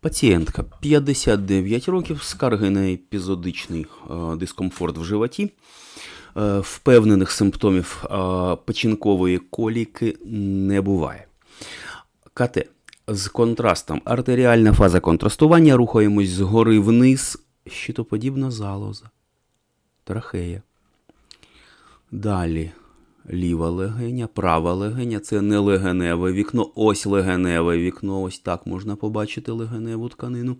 Пацієнтка 59 років, скарги на епізодичний е, дискомфорт в животі. Е, впевнених симптомів е, печінкової коліки не буває. КТ. З контрастом. Артеріальна фаза контрастування. Рухаємось згори вниз. Щитоподібна залоза. Трахея. Далі ліва легеня, права легеня це не легеневе вікно, ось легеневе вікно, ось так можна побачити легеневу тканину.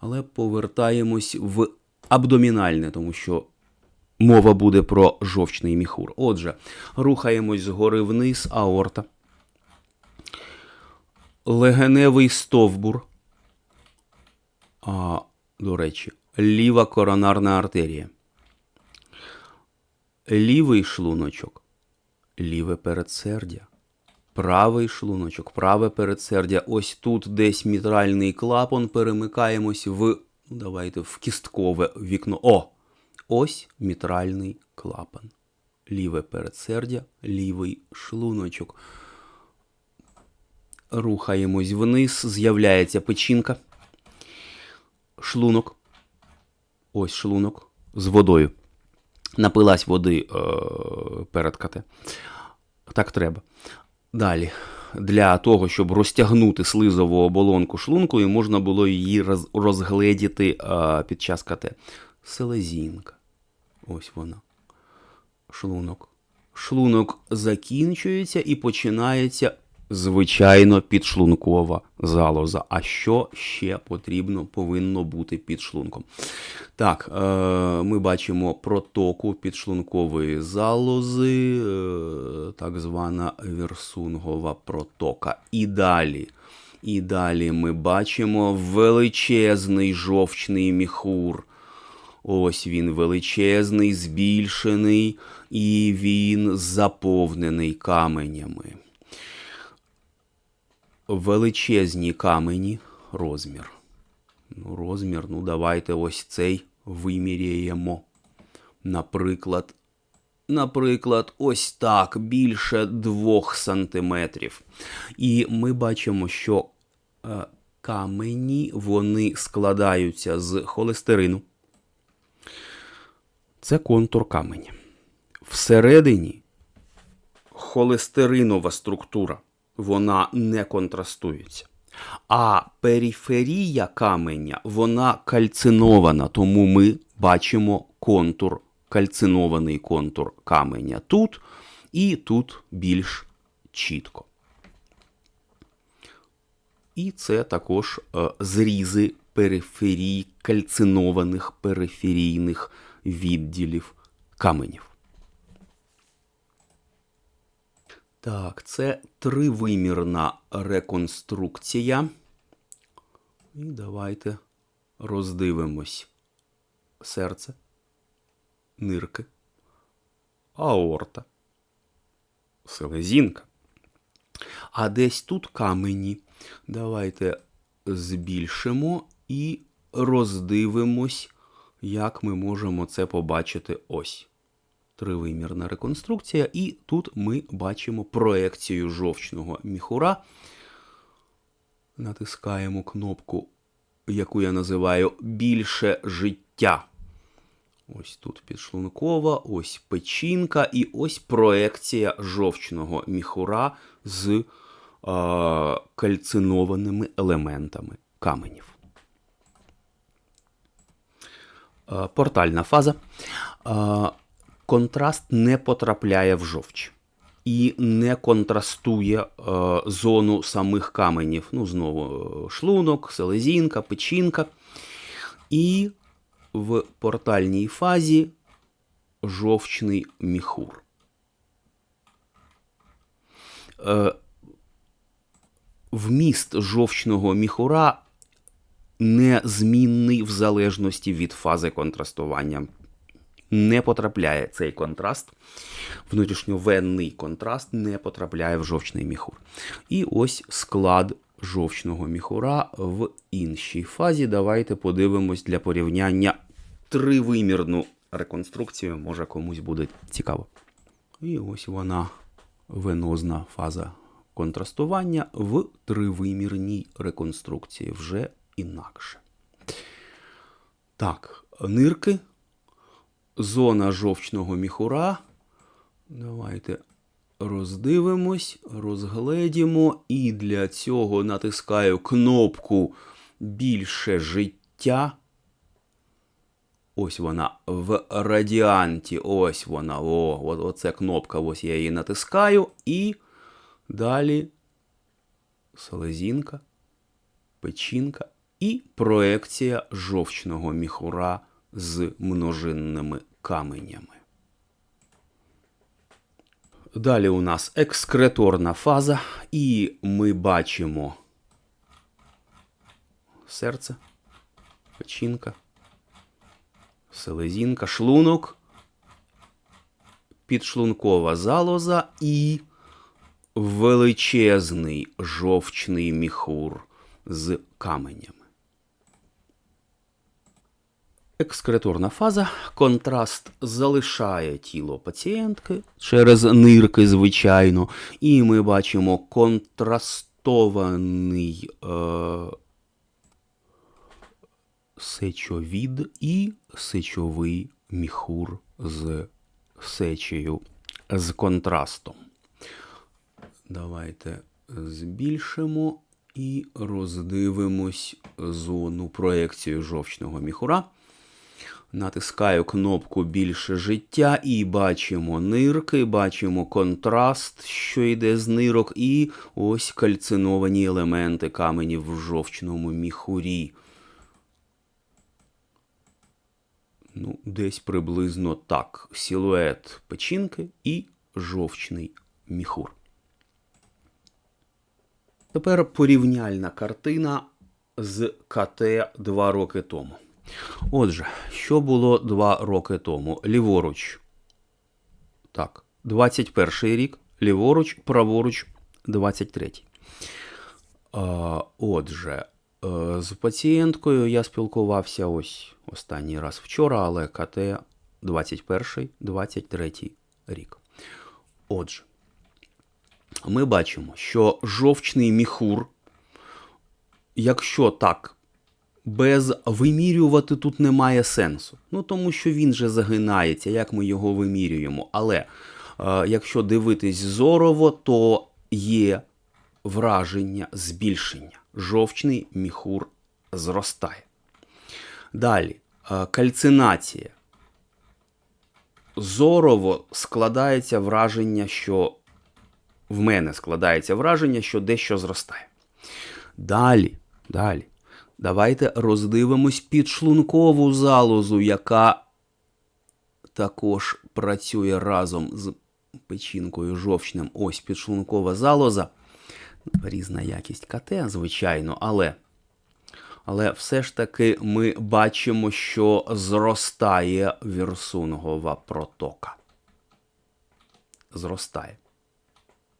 Але повертаємось в абдомінальне, тому що мова буде про жовчний міхур. Отже, рухаємось згори вниз, аорта. Легеневий стовбур. А, до речі, ліва коронарна артерія. Лівий шлуночок, ліве передсердя, правий шлуночок, праве передсердя. Ось тут десь мітральний клапан. Перемикаємось в, давайте, в кісткове вікно. О! Ось мітральний клапан. Ліве передсердя, лівий шлуночок. Рухаємось вниз, з'являється печінка. Шлунок. Ось шлунок з водою напилась води е, перед КТ. Так треба. Далі. Для того, щоб розтягнути слизову оболонку шлункою, можна було її роз, розгледіти е, під час КТ. Селезінка. Ось вона. Шлунок. Шлунок закінчується і починається звичайно підшлункова залоза. А що ще потрібно повинно бути під шлунком? Так, е, ми бачимо протоку підшлункової залози, е, так звана вірсунгова протока. І далі. І далі ми бачимо величезний жовчний міхур. Ось він величезний, збільшений, і він заповнений каменями величезні камені розмір. Ну, Розмір, ну давайте ось цей виміряємо. Наприклад, наприклад, ось так, більше 2 сантиметрів. І ми бачимо, що е, камені вони складаються з холестерину. Це контур каменя. Всередині холестеринова структура вона не контрастується. А периферія каменя вона кальцинована, тому ми бачимо контур, кальцинований контур каменя тут і тут більш чітко. І це також е, зрізи периферій, кальцинованих периферійних відділів каменів. Так, це тривимірна реконструкція. І давайте роздивимось серце, нирки, аорта, селезінка. А десь тут камені. Давайте збільшимо і роздивимось, як ми можемо це побачити ось тривимірна реконструкція, і тут ми бачимо проекцію жовчного міхура. Натискаємо кнопку, яку я називаю більше життя. Ось тут підшлункова, ось печінка, і ось проекція жовчного міхура з е, кальцинованими елементами каменів. Е, портальна фаза. Е, контраст не потрапляє в жовч і не контрастує е, зону самих каменів. Ну, знову шлунок, селезінка, печінка. І в портальній фазі жовчний міхур. Е, Вміст жовчного міхура незмінний в залежності від фази контрастування не потрапляє цей контраст, внутрішньовенний контраст не потрапляє в жовчний міхур. І ось склад жовчного міхура в іншій фазі. Давайте подивимось для порівняння тривимірну реконструкцію, може комусь буде цікаво. І ось вона венозна фаза контрастування в тривимірній реконструкції вже інакше. Так, нирки, зона жовчного міхура. Давайте роздивимось, розгледімо. І для цього натискаю кнопку Більше життя. Ось вона в радіанті. Ось вона. О, оце кнопка. Ось я її натискаю. І далі селезінка, печінка і проекція жовчного міхура з множинними каменями. Далі у нас екскреторна фаза, і ми бачимо серце, печінка, селезінка, шлунок, підшлункова залоза і величезний жовчний міхур з каменями. Екскреторна фаза. Контраст залишає тіло пацієнтки через нирки, звичайно, і ми бачимо контрастований е, сечовід і сечовий міхур з сечею з контрастом. Давайте збільшимо і роздивимось зону проекцію жовчного міхура. Натискаю кнопку більше життя і бачимо нирки, бачимо контраст, що йде з нирок, і ось кальциновані елементи каменів в жовчному міхурі. Ну, десь приблизно так. Силует печінки і жовчний міхур. Тепер порівняльна картина з КТ два роки тому. Отже, що було два роки тому? Ліворуч. Так, 21 рік, ліворуч, праворуч, 23. А, Отже, е, з пацієнткою я спілкувався ось останній раз вчора, але КТ 21-23 рік. Отже, ми бачимо, що жовчний міхур, якщо так без вимірювати тут немає сенсу. Ну тому що він же загинається, як ми його вимірюємо. Але е, якщо дивитись зорово, то є враження збільшення. Жовчний міхур зростає. Далі е, кальцинація. Зорово складається враження, що в мене складається враження, що дещо зростає. Далі, далі. Давайте роздивимось підшлункову залозу, яка також працює разом з печінкою жовчним. Ось підшлункова залоза. Різна якість КТ, звичайно, але але все ж таки ми бачимо, що зростає вірсунгова протока. Зростає.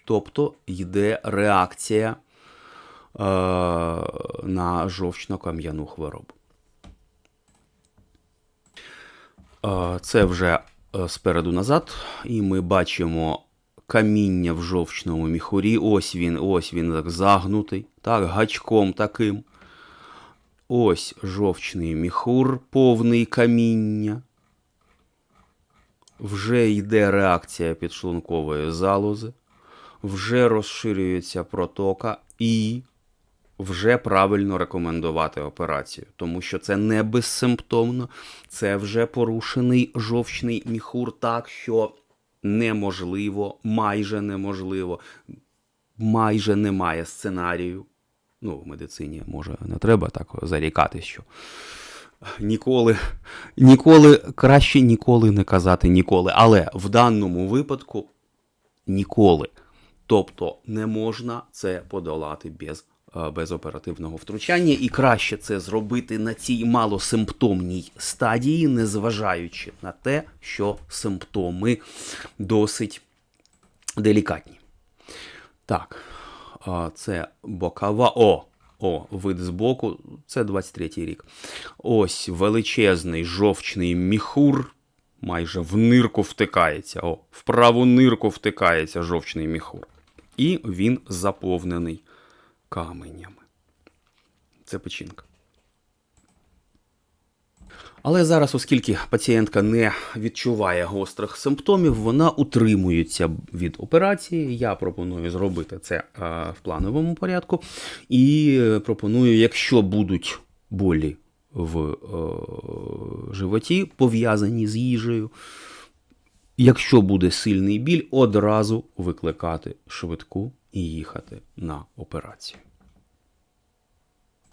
Тобто йде реакція на жовчно-кам'яну хворобу. Е, це вже е, спереду назад, і ми бачимо каміння в жовчному міхурі. Ось він, ось він так загнутий, так, гачком таким. Ось жовчний міхур, повний каміння. Вже йде реакція підшлункової залози, вже розширюється протока і вже правильно рекомендувати операцію, тому що це не безсимптомно, це вже порушений жовчний міхур так, що неможливо, майже неможливо, майже немає сценарію. Ну, в медицині може не треба так зарікати, що ніколи, ніколи краще ніколи не казати ніколи. Але в даному випадку ніколи. Тобто не можна це подолати без, без оперативного втручання, і краще це зробити на цій малосимптомній стадії, незважаючи на те, що симптоми досить делікатні. Так, це бокова. О! О, вид збоку, це 23-й рік. Ось величезний жовчний міхур. Майже в нирку втикається. О, в праву нирку втикається жовчний міхур. І він заповнений каменями. Це печінка. Але зараз, оскільки пацієнтка не відчуває гострих симптомів, вона утримується від операції. Я пропоную зробити це е, в плановому порядку. І е, пропоную, якщо будуть болі в е, животі, пов'язані з їжею якщо буде сильний біль, одразу викликати швидку і їхати на операцію.